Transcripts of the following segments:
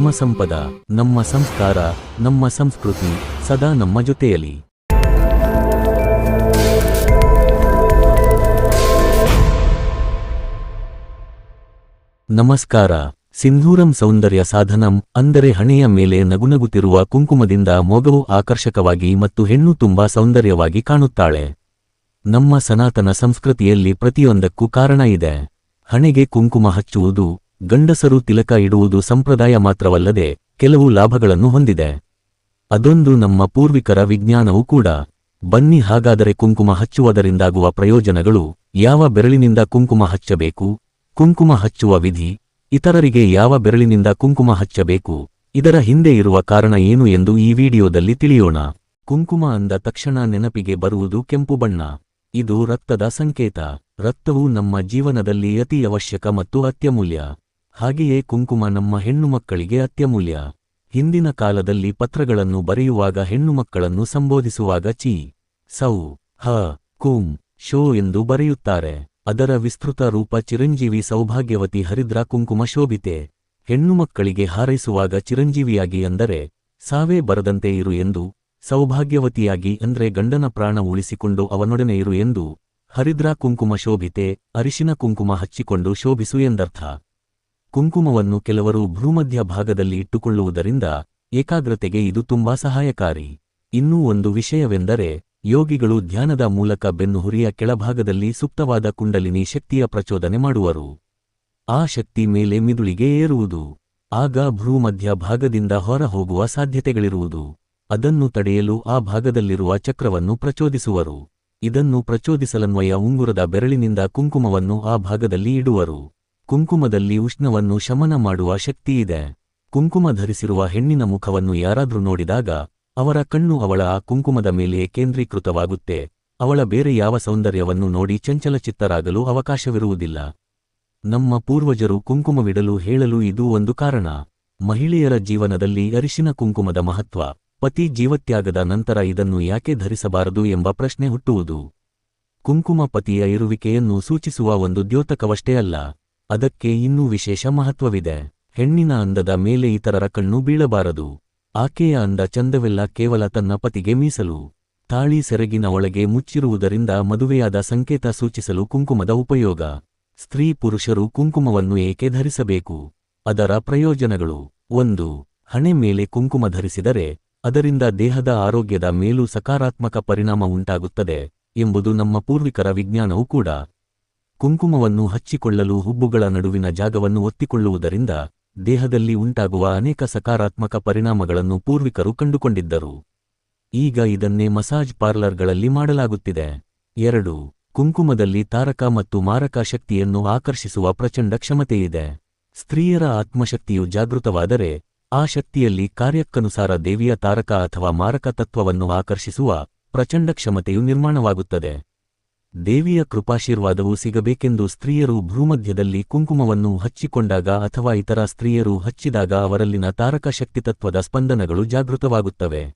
ಧರ್ಮ ಸಂಪದ, ನಮ್ಮ ಸಂಸ್ಕಾರ, ನಮ್ಮ ಸಂಸ್ಕೃತಿ ಸದಾ ನಮ್ಮ ಜೊತೆಯಲ್ಲಿ ನಮಸ್ಕಾರ, ಸಿಂಧೂರಂ ಸೌಂದರ್ಯ ಸಾಧನಂ ಅಂದರೆ ಹಣೆಯ ಮೇಲೆ ನಗುನಗುತ್ತಿರುವ ಕುಂಕುಮದಿಂದ ಮೊಗವು ಆಕರ್ಷಕವಾಗಿ ಮತ್ತು ಹೆಣ್ಣು ತುಂಬಾ ಸೌಂದರ್ಯವಾಗಿ ಕಾಣುತ್ತಾಳೆ. ನಮ್ಮ ಸನಾತನ ಸಂಸ್ಕೃತಿಯಲ್ಲಿ ಪ್ರತಿಯೊಂದಕ್ಕೂ ಕಾರಣ ಇದೆ. ಹಣೆಗೆ ಕುಂಕುಮ ಹಚ್ಚುವುದು ಗಂಡಸರು ತಿಲಕ ಇಡುವುದು ಸಂಪ್ರದಾಯ ಮಾತ್ರವಲ್ಲದೆ ಕೆಲವು ಲಾಭಗಳನ್ನು ಹೊಂದಿದೆ. ಅದೊಂದು ನಮ್ಮ ಪೂರ್ವಿಕರ ವಿಜ್ಞಾನವೂ ಕೂಡ. ಬನ್ನಿ ಹಾಗಾದರೆ ಕುಂಕುಮ ಹಚ್ಚುವುದರಿಂದಾಗುವ ಪ್ರಯೋಜನಗಳು ಯಾವ ಬೆರಳಿನಿಂದ ಕುಂಕುಮ ಹಚ್ಚಬೇಕು? ಕುಂಕುಮ ಹಚ್ಚುವ ವಿಧಿ. ಇತರರಿಗೆ ಯಾವ ಬೆರಳಿನಿಂದ ಕುಂಕುಮ ಹಚ್ಚಬೇಕು? ಇದರ ಹಿಂದೆ ಇರುವ ಕಾರಣ ಏನು ಎಂದು ಈ ವಿಡಿಯೋದಲ್ಲಿ ತಿಳಿಯೋಣ. ಕುಂಕುಮ ಅಂದ ತಕ್ಷಣ ನೆನಪಿಗೆ ಬರುವುದು ಕೆಂಪು ಬಣ್ಣ. ಇದು ರಕ್ತದ ಸಂಕೇತ. ರಕ್ತವು ನಮ್ಮ ಜೀವನದಲ್ಲಿ ಅತಿ ಅವಶ್ಯಕ ಮತ್ತು ಅತ್ಯಮೂಲ್ಯ. ಹಾಗೆಯೇ ಕುಂಕುಮ ನಮ್ಮ ಹೆಣ್ಣುಮಕ್ಕಳಿಗೆ ಅತ್ಯಮೂಲ್ಯ. ಹಿಂದಿನ ಕಾಲದಲ್ಲಿ ಪತ್ರಗಳನ್ನು ಬರೆಯುವಾಗ ಹೆಣ್ಣುಮಕ್ಕಳನ್ನು ಸಂಬೋಧಿಸುವಾಗ ಚಿ, ಸೌ, ಹ, ಕುಂ, ಶೋ ಎಂದು ಬರೆಯುತ್ತಾರೆ. ಅದರ ವಿಸ್ತೃತ ರೂಪ ಚಿರಂಜೀವಿ ಸೌಭಾಗ್ಯವತಿ ಹರಿದ್ರ ಕುಂಕುಮ ಶೋಭಿತೆ. ಹೆಣ್ಣುಮಕ್ಕಳಿಗೆ ಹಾರೈಸುವಾಗ ಚಿರಂಜೀವಿಯಾಗಿ ಅಂದರೆ, ಸಾವೇ ಬರದಂತೆ ಇರು ಎಂದು, ಸೌಭಾಗ್ಯವತಿಯಾಗಿ ಅಂದ್ರೆ ಗಂಡನ ಪ್ರಾಣ ಉಳಿಸಿಕೊಂಡು ಅವನೊಡನೆ ಇರು ಎಂದು, ಹರಿದ್ರಾ ಕುಂಕುಮ ಶೋಭಿತೆ, ಅರಿಶಿನ ಕುಂಕುಮ ಹಚ್ಚಿಕೊಂಡು ಶೋಭಿಸು ಎಂದರ್ಥ. ಕುಂಕುಮವನ್ನು ಕೆಲವರು ಭ್ರೂಮಧ್ಯ ಭಾಗದಲ್ಲಿ ಇಟ್ಟುಕೊಳ್ಳುವುದರಿಂದ ಏಕಾಗ್ರತೆಗೆ ಇದು ತುಂಬಾ ಸಹಾಯಕಾರಿ. ಇನ್ನೂ ಒಂದು ವಿಷಯವೆಂದರೆ, ಯೋಗಿಗಳು ಧ್ಯಾನದ ಮೂಲಕ ಬೆನ್ನುಹುರಿಯ ಕೆಳಭಾಗದಲ್ಲಿ ಸುಪ್ತವಾದ ಕುಂಡಲಿನಿ ಶಕ್ತಿಯ ಪ್ರಚೋದನೆ ಮಾಡುವರು. ಆ ಶಕ್ತಿ ಮೇಲೆ ಮಿದುಳಿಗೆ ಏರುವುದು. ಆಗ ಭ್ರೂಮಧ್ಯ ಭಾಗದಿಂದ ಹೊರ ಹೋಗುವ ಸಾಧ್ಯತೆಗಳಿರುವುದು. ಅದನ್ನು ತಡೆಯಲು ಆ ಭಾಗದಲ್ಲಿರುವ ಚಕ್ರವನ್ನು ಪ್ರಚೋದಿಸುವರು. ಇದನ್ನು ಪ್ರಚೋದಿಸಲನ್ವಯ ಉಂಗುರದ ಬೆರಳಿನಿಂದ ಕುಂಕುಮವನ್ನು ಆ ಭಾಗದಲ್ಲಿ ಇಡುವರು. ಕುಂಕುಮದಲ್ಲಿ ಉಷ್ಣವನ್ನು ಶಮನ ಮಾಡುವ ಶಕ್ತಿಯಿದೆ. ಕುಂಕುಮ ಧರಿಸಿರುವ ಹೆಣ್ಣಿನ ಮುಖವನ್ನು ಯಾರಾದ್ರೂ ನೋಡಿದಾಗ, ಅವರ ಕಣ್ಣು ಅವಳ ಆ ಕುಂಕುಮದ ಮೇಲೆ ಕೇಂದ್ರೀಕೃತವಾಗುತ್ತೆ. ಅವಳ ಬೇರೆ ಯಾವ ಸೌಂದರ್ಯವನ್ನು ನೋಡಿ ಚಂಚಲಚಿತ್ತರಾಗಲು ಅವಕಾಶವಿರುವುದಿಲ್ಲ. ನಮ್ಮ ಪೂರ್ವಜರು ಕುಂಕುಮವಿಡಲು ಹೇಳಲು ಇದು ಒಂದು ಕಾರಣ. ಮಹಿಳೆಯರ ಜೀವನದಲ್ಲಿ ಅರಿಶಿನ ಕುಂಕುಮದ ಮಹತ್ವ, ಪತಿ ಜೀವತ್ಯಾಗದ ನಂತರ ಇದನ್ನು ಯಾಕೆ ಧರಿಸಬಾರದು ಎಂಬ ಪ್ರಶ್ನೆ ಹುಟ್ಟುವುದು. ಕುಂಕುಮ ಪತಿಯ ಇರುವಿಕೆಯನ್ನು ಸೂಚಿಸುವ ಒಂದು ದ್ಯೋತಕವಷ್ಟೇ ಅಲ್ಲ. ಅದಕ್ಕೆ ಇನ್ನೂ ವಿಶೇಷ ಮಹತ್ವವಿದೆ. ಹೆಣ್ಣಿನ ಅಂದದ ಮೇಲೆ ಇತರರ ಕಣ್ಣು ಬೀಳಬಾರದು. ಆಕೆಯ ಅಂದ ಚಂದವೆಲ್ಲ ಕೇವಲ ತನ್ನ ಪತಿಗೆ ಮೀಸಲು. ತಾಳಿ ಸೆರಗಿನ ಒಳಗೆ ಮುಚ್ಚಿರುವುದರಿಂದ ಮದುವೆಯಾದ ಸಂಕೇತ ಸೂಚಿಸಲು ಕುಂಕುಮದ ಉಪಯೋಗ. ಸ್ತ್ರೀ ಪುರುಷರು ಕುಂಕುಮವನ್ನು ಏಕೆ ಧರಿಸಬೇಕು? ಅದರ ಪ್ರಯೋಜನಗಳು. ಒಂದು, ಹಣೆ ಮೇಲೆ ಕುಂಕುಮ ಧರಿಸಿದರೆ ಅದರಿಂದ ದೇಹದ ಆರೋಗ್ಯದ ಮೇಲೂ ಸಕಾರಾತ್ಮಕ ಪರಿಣಾಮ ಉಂಟಾಗುತ್ತದೆ ಎಂಬುದು ನಮ್ಮ ಪೂರ್ವಿಕರ ವಿಜ್ಞಾನವೂ ಕೂಡ. ಕುಂಕುಮವನ್ನು ಹಚ್ಚಿಕೊಳ್ಳಲು ಹುಬ್ಬುಗಳ ನಡುವಿನ ಜಾಗವನ್ನು ಒತ್ತಿಕೊಳ್ಳುವುದರಿಂದ ದೇಹದಲ್ಲಿ ಉಂಟಾಗುವ ಅನೇಕ ಸಕಾರಾತ್ಮಕ ಪರಿಣಾಮಗಳನ್ನು ಪೂರ್ವಿಕರು ಕಂಡುಕೊಂಡಿದ್ದರು. ಈಗ ಇದನ್ನೇ ಮಸಾಜ್ ಪಾರ್ಲರ್ಗಳಲ್ಲಿ ಮಾಡಲಾಗುತ್ತಿದೆ. ಎರಡು, ಕುಂಕುಮದಲ್ಲಿ ತಾರಕ ಮತ್ತು ಮಾರಕ ಶಕ್ತಿಯನ್ನು ಆಕರ್ಷಿಸುವ ಪ್ರಚಂಡ ಕ್ಷಮತೆಯಿದೆ. ಸ್ತ್ರೀಯರ ಆತ್ಮಶಕ್ತಿಯು ಜಾಗೃತವಾದರೆ ಆ ಶಕ್ತಿಯಲ್ಲಿ ಕಾರ್ಯಕ್ಕನುಸಾರ ದೇವಿಯ ತಾರಕ ಅಥವಾ ಮಾರಕ ತತ್ವವನ್ನು ಆಕರ್ಷಿಸುವ ಪ್ರಚಂಡ ಕ್ಷಮತೆಯು ನಿರ್ಮಾಣವಾಗುತ್ತದೆ. ದೇವಿಯ ಕೃಪಾಶೀರ್ವಾದವು ಸಿಗಬೇಕೆಂದು ಸ್ತ್ರೀಯರು ಭ್ರೂಮಧ್ಯದಲ್ಲಿ ಕುಂಕುಮವನ್ನು ಹಚ್ಚಿಕೊಂಡಾಗ ಅಥವಾ ಇತರ ಸ್ತ್ರೀಯರು ಹಚ್ಚಿದಾಗ ಅವರಲ್ಲಿನ ತಾರಕ ಶಕ್ತಿತತ್ವದ ಸ್ಪಂದನಗಳು ಜಾಗೃತವಾಗುತ್ತವೆ.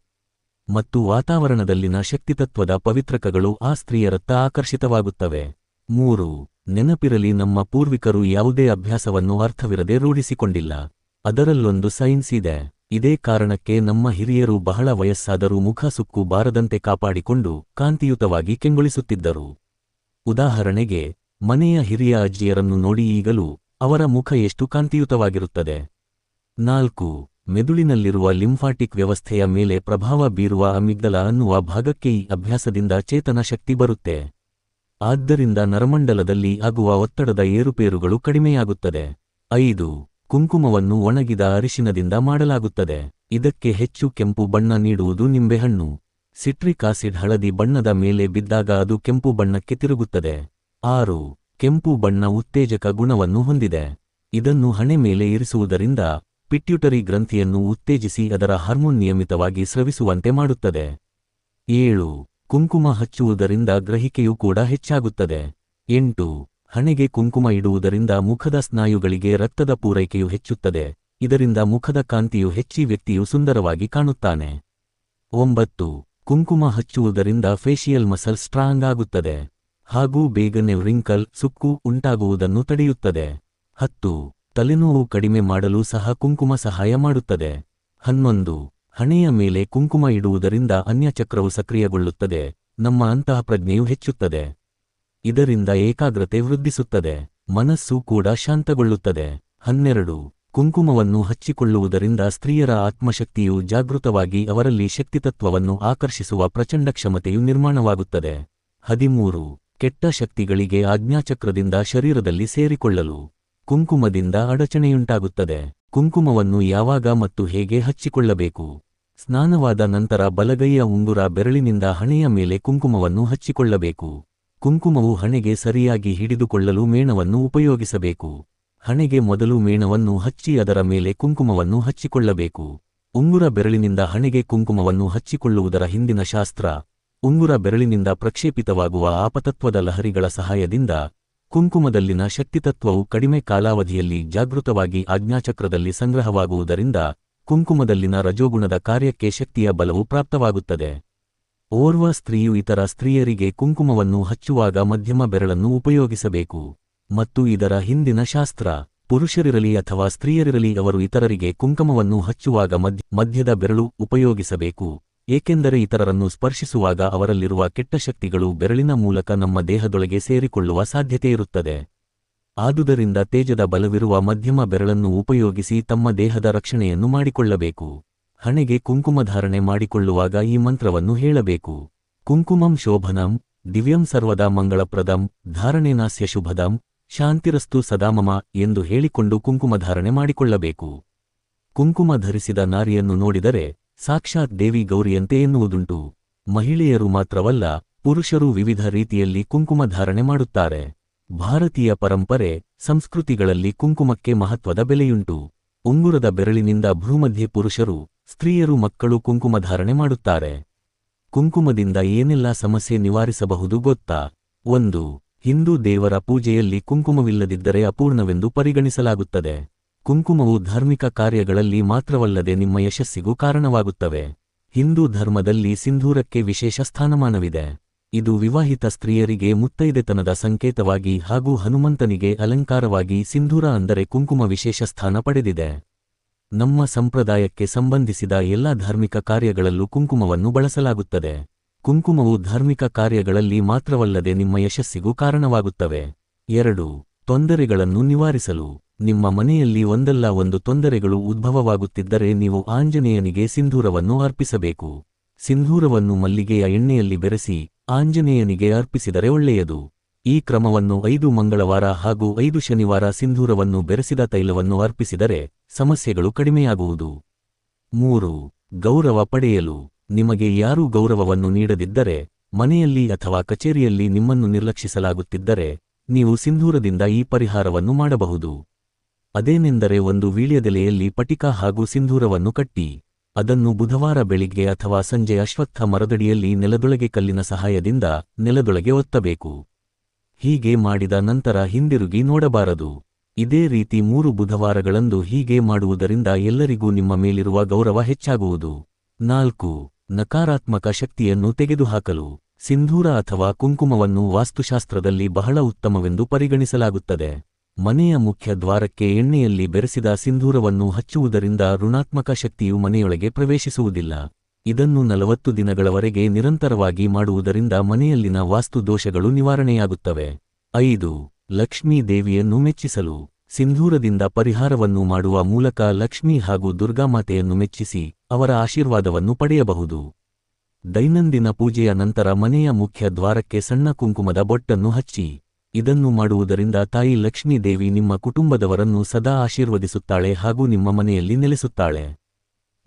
ಮತ್ತು ವಾತಾವರಣದಲ್ಲಿನ ಶಕ್ತಿತತ್ವದ ಪವಿತ್ರಕಗಳು ಆ ಸ್ತ್ರೀಯರತ್ತ ಆಕರ್ಷಿತವಾಗುತ್ತವೆ. ಮೂರು, ನೆನಪಿರಲಿ ನಮ್ಮ ಪೂರ್ವಿಕರು ಯಾವುದೇ ಅಭ್ಯಾಸವನ್ನು ಅರ್ಥವಿರದೆ ರೂಢಿಸಿಕೊಂಡಿಲ್ಲ. ಅದರಲ್ಲೊಂದು ಸೈನ್ಸ್ ಇದೆ. ಇದೇ ಕಾರಣಕ್ಕೆ ನಮ್ಮ ಹಿರಿಯರು ಬಹಳ ವಯಸ್ಸಾದರೂ ಮುಖ ಸುಕ್ಕು ಬಾರದಂತೆ ಕಾಪಾಡಿಕೊಂಡು ಕಾಂತಿಯುತವಾಗಿ ಕೆಂಗೊಳಿಸುತ್ತಿದ್ದರು. ಉದಾಹರಣೆಗೆ, ಮನೆಯ ಹಿರಿಯ ಅಜ್ಜಿಯರನ್ನು ನೋಡಿ ಈಗಲೂ ಅವರ ಮುಖ ಎಷ್ಟು ಕಾಂತಿಯುತವಾಗಿರುತ್ತದೆ. ನಾಲ್ಕು, ಮೆದುಳಿನಲ್ಲಿರುವ ಲಿಂಫಾಟಿಕ್ ವ್ಯವಸ್ಥೆಯ ಮೇಲೆ ಪ್ರಭಾವ ಬೀರುವ ಅಮಿಗ್ದಲ ಅನ್ನುವ ಭಾಗಕ್ಕೆ ಈ ಅಭ್ಯಾಸದಿಂದ ಚೇತನ ಶಕ್ತಿ ಬರುತ್ತೆ. ಆದ್ದರಿಂದ ನರಮಂಡಲದಲ್ಲಿ ಆಗುವ ಒತ್ತಡದ ಏರುಪೇರುಗಳು ಕಡಿಮೆಯಾಗುತ್ತದೆ. ಐದು, ಕುಂಕುಮವನ್ನು ಒಣಗಿದ ಅರಿಶಿನದಿಂದ ಮಾಡಲಾಗುತ್ತದೆ. ಇದಕ್ಕೆ ಹೆಚ್ಚು ಕೆಂಪು ಬಣ್ಣ ನೀಡುವುದು ನಿಂಬೆಹಣ್ಣು. ಸಿಟ್ರಿಕ್ ಆಸಿಡ್ ಹಳದಿ ಬಣ್ಣದ ಮೇಲೆ ಬಿದ್ದಾಗ ಅದು ಕೆಂಪು ಬಣ್ಣಕ್ಕೆ ತಿರುಗುತ್ತದೆ. ಆರು, ಕೆಂಪು ಬಣ್ಣ ಉತ್ತೇಜಕ ಗುಣವನ್ನು ಹೊಂದಿದೆ. ಇದನ್ನು ಹಣೆ ಮೇಲೆ ಇರಿಸುವುದರಿಂದ ಪಿಟ್ಯುಟರಿ ಗ್ರಂಥಿಯನ್ನು ಉತ್ತೇಜಿಸಿ ಅದರ ಹಾರ್ಮೋನ್ ನಿಯಮಿತವಾಗಿ ಸ್ರವಿಸುವಂತೆ ಮಾಡುತ್ತದೆ. ಏಳು, ಕುಂಕುಮ ಹಚ್ಚುವುದರಿಂದ ಗ್ರಹಿಕೆಯೂ ಕೂಡ ಹೆಚ್ಚಾಗುತ್ತದೆ. ಎಂಟು, ಹಣೆಗೆ ಕುಂಕುಮ ಇಡುವುದರಿಂದ ಮುಖದ ಸ್ನಾಯುಗಳಿಗೆ ರಕ್ತದ ಪೂರೈಕೆಯು ಹೆಚ್ಚುತ್ತದೆ. ಇದರಿಂದ ಮುಖದ ಕಾಂತಿಯು ಹೆಚ್ಚಿ ವ್ಯಕ್ತಿಯು ಸುಂದರವಾಗಿ ಕಾಣುತ್ತಾನೆ. ಒಂಬತ್ತು ಕುಂಕುಮ ಹಚ್ಚುವುದರಿಂದ ಫೇಶಿಯಲ್ ಮಸಲ್ ಸ್ಟ್ರಾಂಗ್ ಆಗುತ್ತದೆ. ಹಾಗೂ ಬೇಗನೆ ವ್ರಿಂಕಲ್ ಸುಕ್ಕು ಉಂಟಾಗುವುದನ್ನು ತಡೆಯುತ್ತದೆ. ಹತ್ತು, ತಲೆನೋವು ಕಡಿಮೆ ಮಾಡಲು ಸಹ ಕುಂಕುಮ ಸಹಾಯ ಮಾಡುತ್ತದೆ. ಹನ್ನೊಂದು, ಹಣೆಯ ಮೇಲೆ ಕುಂಕುಮ ಇಡುವುದರಿಂದ ಅನ್ಯಚಕ್ರವು ಸಕ್ರಿಯಗೊಳ್ಳುತ್ತದೆ. ನಮ್ಮ ಅಂತಃಪ್ರಜ್ಞೆಯು ಹೆಚ್ಚುತ್ತದೆ. ಇದರಿಂದ ಏಕಾಗ್ರತೆ ವೃದ್ಧಿಸುತ್ತದೆ. ಮನಸ್ಸು ಕೂಡ ಶಾಂತಗೊಳ್ಳುತ್ತದೆ. ಹನ್ನೆರಡು ಕುಂಕುಮವನ್ನು ಹಚ್ಚಿಕೊಳ್ಳುವುದರಿಂದ ಸ್ತ್ರೀಯರ ಆತ್ಮಶಕ್ತಿಯು ಜಾಗೃತವಾಗಿ ಅವರಲ್ಲಿ ಶಕ್ತಿತತ್ವವನ್ನು ಆಕರ್ಷಿಸುವ ಪ್ರಚಂಡ ಕ್ಷಮತೆಯು ನಿರ್ಮಾಣವಾಗುತ್ತದೆ. ಹದಿಮೂರು. ಕೆಟ್ಟ ಶಕ್ತಿಗಳಿಗೆ ಆಜ್ಞಾಚಕ್ರದಿಂದ ಶರೀರದಲ್ಲಿ ಸೇರಿಕೊಳ್ಳಲು. ಕುಂಕುಮದಿಂದ ಅಡಚಣೆಯುಂಟಾಗುತ್ತದೆ. ಕುಂಕುಮವನ್ನು ಯಾವಾಗ ಮತ್ತು ಹೇಗೆ ಹಚ್ಚಿಕೊಳ್ಳಬೇಕು? ಸ್ನಾನವಾದ ನಂತರ ಬಲಗೈಯ ಉಂಗುರ ಬೆರಳಿನಿಂದ ಹಣೆಯ ಮೇಲೆ ಕುಂಕುಮವನ್ನು ಹಚ್ಚಿಕೊಳ್ಳಬೇಕು. ಕುಂಕುಮವು ಹಣೆಗೆ ಸರಿಯಾಗಿ ಹಿಡಿದುಕೊಳ್ಳಲು ಮೇಣವನ್ನು ಉಪಯೋಗಿಸಬೇಕು. ಹಣೆಗೆ ಮೊದಲು ಮೇಣವನ್ನು ಹಚ್ಚಿ ಅದರ ಮೇಲೆ ಕುಂಕುಮವನ್ನು ಹಚ್ಚಿಕೊಳ್ಳಬೇಕು. ಉಂಗುರ ಬೆರಳಿನಿಂದ ಹಣೆಗೆ ಕುಂಕುಮವನ್ನು ಹಚ್ಚಿಕೊಳ್ಳುವುದರ ಹಿಂದಿನ ಶಾಸ್ತ್ರ, ಉಂಗುರ ಬೆರಳಿನಿಂದ ಪ್ರಕ್ಷೇಪಿತವಾಗುವ ಆಪತತ್ವದ ಲಹರಿಗಳ ಸಹಾಯದಿಂದ ಕುಂಕುಮದಲ್ಲಿನ ಶಕ್ತಿತತ್ವವು ಕಡಿಮೆ ಕಾಲಾವಧಿಯಲ್ಲಿ ಜಾಗೃತವಾಗಿ ಆಜ್ಞಾಚಕ್ರದಲ್ಲಿ ಸಂಗ್ರಹವಾಗುವುದರಿಂದ ಕುಂಕುಮದಲ್ಲಿನ ರಜೋಗುಣದ ಕಾರ್ಯಕ್ಕೆ ಶಕ್ತಿಯ ಬಲವು ಪ್ರಾಪ್ತವಾಗುತ್ತದೆ. ಓರ್ವ ಸ್ತ್ರೀಯು ಇತರ ಸ್ತ್ರೀಯರಿಗೆ ಕುಂಕುಮವನ್ನು ಹಚ್ಚುವಾಗ ಮಧ್ಯಮ ಬೆರಳನ್ನು ಉಪಯೋಗಿಸಬೇಕು. ಮತ್ತು ಇದರ ಹಿಂದಿನ ಶಾಸ್ತ್ರ, ಪುರುಷರಿರಲಿ ಅಥವಾ ಸ್ತ್ರೀಯರಿರಲಿ ಅವರು ಇತರರಿಗೆ ಕುಂಕುಮವನ್ನು ಹಚ್ಚುವಾಗ ಮಧ್ಯ, ಮಧ್ಯದ ಬೆರಳು ಉಪಯೋಗಿಸಬೇಕು, ಏಕೆಂದರೆ ಇತರರನ್ನು ಸ್ಪರ್ಶಿಸುವಾಗ ಅವರಲ್ಲಿರುವ ಕೆಟ್ಟ ಶಕ್ತಿಗಳು ಬೆರಳಿನ ಮೂಲಕ ನಮ್ಮ ದೇಹದೊಳಗೆ ಸೇರಿಕೊಳ್ಳುವ ಸಾಧ್ಯತೆಯಿರುತ್ತದೆ ಆದುದರಿಂದ ತೇಜದ ಬಲವಿರುವ ಮಧ್ಯಮ ಬೆರಳನ್ನು ಉಪಯೋಗಿಸಿ ತಮ್ಮ ದೇಹದ ರಕ್ಷಣೆಯನ್ನು ಮಾಡಿಕೊಳ್ಳಬೇಕು. ಹಣೆಗೆ ಕುಂಕುಮಧಾರಣೆ ಮಾಡಿಕೊಳ್ಳುವಾಗ ಈ ಮಂತ್ರವನ್ನು ಹೇಳಬೇಕು. ಕುಂಕುಮಂ ಶೋಭನಂ, ದಿವ್ಯಂ ಸರ್ವದಾ ಮಂಗಳಪ್ರದಂ, ಧಾರಣೇನಾಸ್ಯ ಶುಭದಂ ಶಾಂತಿರಸ್ತು ಸದಾಮಮ ಎಂದು ಹೇಳಿಕೊಂಡು ಕುಂಕುಮಧಾರಣೆ ಮಾಡಿಕೊಳ್ಳಬೇಕು. ಕುಂಕುಮ ಧರಿಸಿದ ನಾರಿಯನ್ನು ನೋಡಿದರೆ ಸಾಕ್ಷಾತ್ ದೇವಿ ಗೌರಿಯಂತೆ ಎನ್ನುವುದುಂಟು. ಮಹಿಳೆಯರು ಮಾತ್ರವಲ್ಲ, ಪುರುಷರು ವಿವಿಧ ರೀತಿಯಲ್ಲಿ ಕುಂಕುಮ ಧಾರಣೆ ಮಾಡುತ್ತಾರೆ. ಭಾರತೀಯ ಪರಂಪರೆ, ಸಂಸ್ಕೃತಿಗಳಲ್ಲಿ ಕುಂಕುಮಕ್ಕೆ ಮಹತ್ವದ ಬೆಲೆಯುಂಟು. ಉಂಗುರದ ಬೆರಳಿನಿಂದ ಭ್ರೂಮಧ್ಯೆ ಪುರುಷರು, ಸ್ತ್ರೀಯರು ಮಕ್ಕಳು ಕುಂಕುಮ ಧಾರಣೆ ಮಾಡುತ್ತಾರೆ. ಕುಂಕುಮದಿಂದ ಏನೆಲ್ಲ ಸಮಸ್ಯೆ ನಿವಾರಿಸಬಹುದು ಗೊತ್ತಾ? ಒಂದು ಹಿಂದೂ ದೇವರ ಪೂಜೆಯಲ್ಲಿ ಕುಂಕುಮವಿಲ್ಲದಿದ್ದರೆ ಅಪೂರ್ಣವೆಂದು ಪರಿಗಣಿಸಲಾಗುತ್ತದೆ. ಕುಂಕುಮವು ಧಾರ್ಮಿಕ ಕಾರ್ಯಗಳಲ್ಲಿ ಮಾತ್ರವಲ್ಲದೆ ನಿಮ್ಮ ಯಶಸ್ಸಿಗೂ ಕಾರಣವಾಗುತ್ತವೆ. ಹಿಂದೂ ಧರ್ಮದಲ್ಲಿ ಸಿಂಧೂರಕ್ಕೆ ವಿಶೇಷ ಸ್ಥಾನಮಾನವಿದೆ. ಇದು ವಿವಾಹಿತ ಸ್ತ್ರೀಯರಿಗೆ ಮುತ್ತೈದೆತನದ ಸಂಕೇತವಾಗಿ ಹಾಗೂ ಹನುಮಂತನಿಗೆ ಅಲಂಕಾರವಾಗಿ ಸಿಂಧೂರ ಅಂದರೆ ಕುಂಕುಮ ವಿಶೇಷ ಸ್ಥಾನ ಪಡೆದಿದೆ. ನಮ್ಮ ಸಂಪ್ರದಾಯಕ್ಕೆ ಸಂಬಂಧಿಸಿದ ಎಲ್ಲ ಧಾರ್ಮಿಕ ಕಾರ್ಯಗಳಲ್ಲೂ ಕುಂಕುಮವನ್ನು ಬಳಸಲಾಗುತ್ತದೆ. ಕುಂಕುಮವು ಧಾರ್ಮಿಕ ಕಾರ್ಯಗಳಲ್ಲಿ ಮಾತ್ರವಲ್ಲದೆ ನಿಮ್ಮ ಯಶಸ್ಸಿಗೂ ಕಾರಣವಾಗುತ್ತವೆ. ಎರಡು, ತೊಂದರೆಗಳನ್ನು ನಿವಾರಿಸಲು. ನಿಮ್ಮ ಮನೆಯಲ್ಲಿ ಒಂದಲ್ಲ ಒಂದು ತೊಂದರೆಗಳು ಉದ್ಭವವಾಗುತ್ತಿದ್ದರೆ ನೀವು ಆಂಜನೇಯನಿಗೆ ಸಿಂಧೂರವನ್ನು ಅರ್ಪಿಸಬೇಕು. ಸಿಂಧೂರವನ್ನು ಮಲ್ಲಿಗೆಯ ಎಣ್ಣೆಯಲ್ಲಿ ಬೆರೆಸಿ ಆಂಜನೇಯನಿಗೆ ಅರ್ಪಿಸಿದರೆ ಒಳ್ಳೆಯದು. ಈ ಕ್ರಮವನ್ನು ಐದು ಮಂಗಳವಾರ ಹಾಗೂ ಐದು ಶನಿವಾರ ಸಿಂಧೂರವನ್ನು ಬೆರೆಸಿದ ತೈಲವನ್ನು ಅರ್ಪಿಸಿದರೆ ಸಮಸ್ಯೆಗಳು ಕಡಿಮೆಯಾಗುವುದು. ಮೂರು, ಗೌರವ ಪಡೆಯಲು. ನಿಮಗೆ ಯಾರೂ ಗೌರವವನ್ನು ನೀಡದಿದ್ದರೆ, ಮನೆಯಲ್ಲಿ ಅಥವಾ ಕಚೇರಿಯಲ್ಲಿ ನಿಮ್ಮನ್ನು ನಿರ್ಲಕ್ಷಿಸಲಾಗುತ್ತಿದ್ದರೆ, ನೀವು ಸಿಂಧೂರದಿಂದ ಈ ಪರಿಹಾರವನ್ನು ಮಾಡಬಹುದು. ಅದೇನೆಂದರೆ ಒಂದು ವೀಳ್ಯದೆಲೆಯಲ್ಲಿ ಪಟಿಕ ಹಾಗೂ ಸಿಂಧೂರವನ್ನು ಕಟ್ಟಿ, ಅದನ್ನು ಬುಧವಾರ ಬೆಳಿಗ್ಗೆ ಅಥವಾ ಸಂಜೆ ಅಶ್ವತ್ಥ ಮರದಡಿಯಲ್ಲಿ ನೆಲದೊಳಗೆ ಕಲ್ಲಿನ ಸಹಾಯದಿಂದ ನೆಲದೊಳಗೆ ಒತ್ತಬೇಕು. ಹೀಗೆ ಮಾಡಿದ ನಂತರ ಹಿಂದಿರುಗಿ ನೋಡಬಾರದು. ಇದೇ ರೀತಿ ಮೂರು ಬುಧವಾರಗಳಂದು ಹೀಗೆ ಮಾಡುವುದರಿಂದ ಎಲ್ಲರಿಗೂ ನಿಮ್ಮ ಮೇಲಿರುವ ಗೌರವ ಹೆಚ್ಚಾಗುವುದು. ನಾಲ್ಕು. ನಕಾರಾತ್ಮಕ ಶಕ್ತಿಯನ್ನು ತೆಗೆದುಹಾಕಲು ಸಿಂಧೂರ ಅಥವಾ ಕುಂಕುಮವನ್ನು ವಾಸ್ತುಶಾಸ್ತ್ರದಲ್ಲಿ ಬಹಳ ಉತ್ತಮವೆಂದು ಪರಿಗಣಿಸಲಾಗುತ್ತದೆ. ಮನೆಯ ಮುಖ್ಯ ದ್ವಾರಕ್ಕೆ ಎಣ್ಣೆಯಲ್ಲಿ ಬೆರೆಸಿದ ಸಿಂಧೂರವನ್ನು ಹಚ್ಚುವುದರಿಂದ ಋಣಾತ್ಮಕ ಶಕ್ತಿಯು ಮನೆಯೊಳಗೆ ಪ್ರವೇಶಿಸುವುದಿಲ್ಲ. ಇದನ್ನು ನಲವತ್ತು ದಿನಗಳವರೆಗೆ ನಿರಂತರವಾಗಿ ಮಾಡುವುದರಿಂದ ಮನೆಯಲ್ಲಿನ ವಾಸ್ತು ದೋಷಗಳು ನಿವಾರಣೆಯಾಗುತ್ತವೆ. ಐದು. ಲಕ್ಷ್ಮೀ ದೇವಿಯನ್ನು ಮೆಚ್ಚಿಸಲು. ಸಿಂಧೂರದಿಂದ ಪರಿಹಾರವನ್ನು ಮಾಡುವ ಮೂಲಕ ಲಕ್ಷ್ಮೀ ಹಾಗೂ ದುರ್ಗಾಮಾತೆಯನ್ನು ಮೆಚ್ಚಿಸಿ ಅವರ ಆಶೀರ್ವಾದವನ್ನು ಪಡೆಯಬಹುದು. ದೈನಂದಿನ ಪೂಜೆಯ ನಂತರ ಮನೆಯ ಮುಖ್ಯ ದ್ವಾರಕ್ಕೆ ಸಣ್ಣ ಕುಂಕುಮದ ಬೊಟ್ಟನ್ನು ಹಚ್ಚಿ, ಇದನ್ನು ಮಾಡುವುದರಿಂದ ತಾಯಿ ಲಕ್ಷ್ಮೀ ದೇವಿ ನಿಮ್ಮ ಕುಟುಂಬದವರನ್ನು ಸದಾ ಆಶೀರ್ವದಿಸುತ್ತಾಳೆ ಹಾಗೂ ನಿಮ್ಮ ಮನೆಯಲ್ಲಿ ನೆಲೆಸುತ್ತಾಳೆ.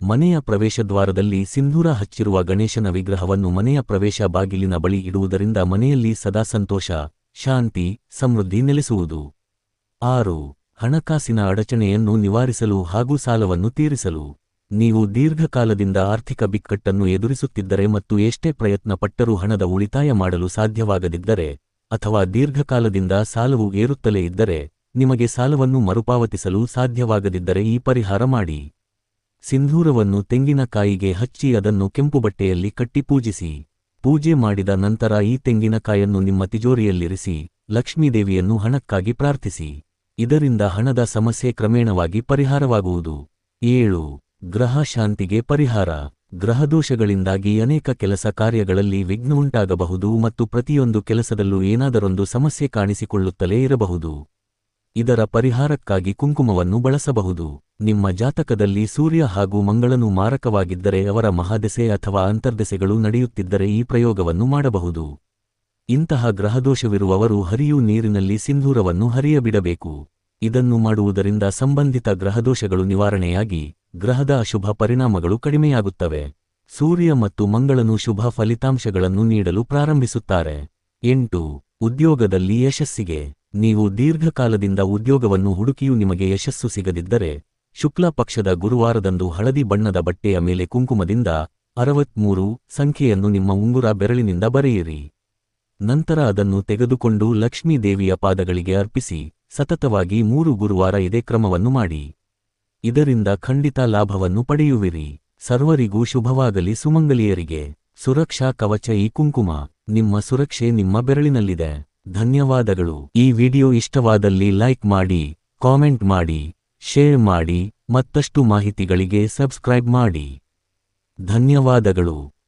ಮನೆಯ ಪ್ರವೇಶದ್ವಾರದಲ್ಲಿ ಸಿಂಧೂರ ಹಚ್ಚಿರುವ ಗಣೇಶನ ವಿಗ್ರಹವನ್ನು ಮನೆಯ ಪ್ರವೇಶ ಬಾಗಿಲಿನ ಬಳಿ ಇಡುವುದರಿಂದ ಮನೆಯಲ್ಲಿ ಸದಾ ಸಂತೋಷ, ಶಾಂತಿ, ಸಮೃದ್ಧಿ ನೆಲೆಸುವುದು. ಆರು ಹಣಕಾಸಿನ ಅಡಚಣೆಯನ್ನು ನಿವಾರಿಸಲು ಹಾಗೂ ಸಾಲವನ್ನು ತೀರಿಸಲು. ನೀವು ದೀರ್ಘಕಾಲದಿಂದ ಆರ್ಥಿಕ ಬಿಕ್ಕಟ್ಟನ್ನು ಎದುರಿಸುತ್ತಿದ್ದರೆ ಮತ್ತು ಎಷ್ಟೇ ಪ್ರಯತ್ನ ಪಟ್ಟರೂ ಹಣದ ಉಳಿತಾಯ ಮಾಡಲು ಸಾಧ್ಯವಾಗದಿದ್ದರೆ, ಅಥವಾ ದೀರ್ಘಕಾಲದಿಂದ ಸಾಲವು ಏರುತ್ತಲೇ ಇದ್ದರೆ, ನಿಮಗೆ ಸಾಲವನ್ನು ಮರುಪಾವತಿಸಲು ಸಾಧ್ಯವಾಗದಿದ್ದರೆ ಈ ಪರಿಹಾರ ಮಾಡಿ. ಸಿಂಧೂರವನ್ನು ತೆಂಗಿನಕಾಯಿಗೆ ಹಚ್ಚಿ ಅದನ್ನು ಕೆಂಪು ಬಟ್ಟೆಯಲ್ಲಿ ಕಟ್ಟಿ ಪೂಜಿಸಿ. ಪೂಜೆ ಮಾಡಿದ ನಂತರ ಈ ತೆಂಗಿನಕಾಯನ್ನು ನಿಮ್ಮ ತಿಜೋರಿಯಲ್ಲಿರಿಸಿ, ಲಕ್ಷ್ಮೀದೇವಿಯನ್ನು ಹಣಕ್ಕಾಗಿ ಪ್ರಾರ್ಥಿಸಿ. ಇದರಿಂದ ಹಣದ ಸಮಸ್ಯೆ ಕ್ರಮೇಣವಾಗಿ ಪರಿಹಾರವಾಗುವುದು. ಏಳು. ಗ್ರಹ ಶಾಂತಿಗೆ ಪರಿಹಾರ. ಗ್ರಹದೋಷಗಳಿಂದಾಗಿ ಅನೇಕ ಕೆಲಸ ಕಾರ್ಯಗಳಲ್ಲಿ ವಿಘ್ನ ಉಂಟಾಗಬಹುದು ಮತ್ತು ಪ್ರತಿಯೊಂದು ಕೆಲಸದಲ್ಲೂ ಏನಾದರೊಂದು ಸಮಸ್ಯೆ ಕಾಣಿಸಿಕೊಳ್ಳುತ್ತಲೇ ಇರಬಹುದು. ಇದರ ಪರಿಹಾರಕ್ಕಾಗಿ ಕುಂಕುಮವನ್ನು ಬಳಸಬಹುದು. ನಿಮ್ಮ ಜಾತಕದಲ್ಲಿ ಸೂರ್ಯ ಹಾಗೂ ಮಂಗಳನು ಮಾರಕವಾಗಿದ್ದರೆ ಅವರ ಮಹಾದೆಸೆ ಅಥವಾ ಅಂತರ್ದೆಸೆಗಳು ನಡೆಯುತ್ತಿದ್ದರೆ ಈ ಪ್ರಯೋಗವನ್ನು ಮಾಡಬಹುದು. ಇಂತಹ ಗ್ರಹದೋಷವಿರುವವರು ಹರಿಯು ನೀರಿನಲ್ಲಿ ಸಿಂಧೂರವನ್ನು ಹರಿಯಬಿಡಬೇಕು. ಇದನ್ನು ಮಾಡುವುದರಿಂದ ಸಂಬಂಧಿತ ಗ್ರಹದೋಷಗಳು ನಿವಾರಣೆಯಾಗಿ ಗ್ರಹದ ಅಶುಭ ಪರಿಣಾಮಗಳು ಕಡಿಮೆಯಾಗುತ್ತವೆ. ಸೂರ್ಯ ಮತ್ತು ಮಂಗಳನು ಶುಭ ಫಲಿತಾಂಶಗಳನ್ನು ನೀಡಲು ಪ್ರಾರಂಭಿಸುತ್ತಾರೆ. ಎಂಟು, ಉದ್ಯೋಗದಲ್ಲಿ ಯಶಸ್ಸಿಗೆ. ನೀವು ದೀರ್ಘಕಾಲದಿಂದ ಉದ್ಯೋಗವನ್ನು ಹುಡುಕಿಯೂ ನಿಮಗೆ ಯಶಸ್ಸು ಸಿಗದಿದ್ದರೆ, ಶುಕ್ಲ ಪಕ್ಷದ ಗುರುವಾರದಂದು ಹಳದಿ ಬಣ್ಣದ ಬಟ್ಟೆಯ ಮೇಲೆ ಕುಂಕುಮದಿಂದ ಅರವತ್ಮೂರು ಸಂಖ್ಯೆಯನ್ನು ನಿಮ್ಮ ಉಂಗುರ ಬೆರಳಿನಿಂದ ಬರೆಯಿರಿ. ನಂತರ ಅದನ್ನು ತೆಗೆದುಕೊಂಡು ಲಕ್ಷ್ಮೀದೇವಿಯ ಪಾದಗಳಿಗೆ ಅರ್ಪಿಸಿ ಸತತವಾಗಿ ಮೂರು ಗುರುವಾರ ಇದೇ ಕ್ರಮವನ್ನು ಮಾಡಿ. ಇದರಿಂದ ಖಂಡಿತ ಲಾಭವನ್ನು ಪಡೆಯುವಿರಿ. ಸರ್ವರಿಗೂ ಶುಭವಾಗಲಿ ಸುಮಂಗಲಿಯರಿಗೆ. ಸುರಕ್ಷಾ ಕವಚ ಈ ಕುಂಕುಮ, ನಿಮ್ಮ ಸುರಕ್ಷೆ ನಿಮ್ಮ ಬೆರಳಿನಲ್ಲಿದೆ. ಧನ್ಯವಾದಗಳು. ಈ ವಿಡಿಯೋ ಇಷ್ಟವಾದಲ್ಲಿ ಲೈಕ್ ಮಾಡಿ, ಕಾಮೆಂಟ್ ಮಾಡಿ, ಶೇರ್ ಮಾಡಿ, ಮತ್ತಷ್ಟು ಮಾಹಿತಿಗಳಿಗೆ ಸಬ್ಸ್ಕ್ರೈಬ್ ಮಾಡಿ. ಧನ್ಯವಾದಗಳು.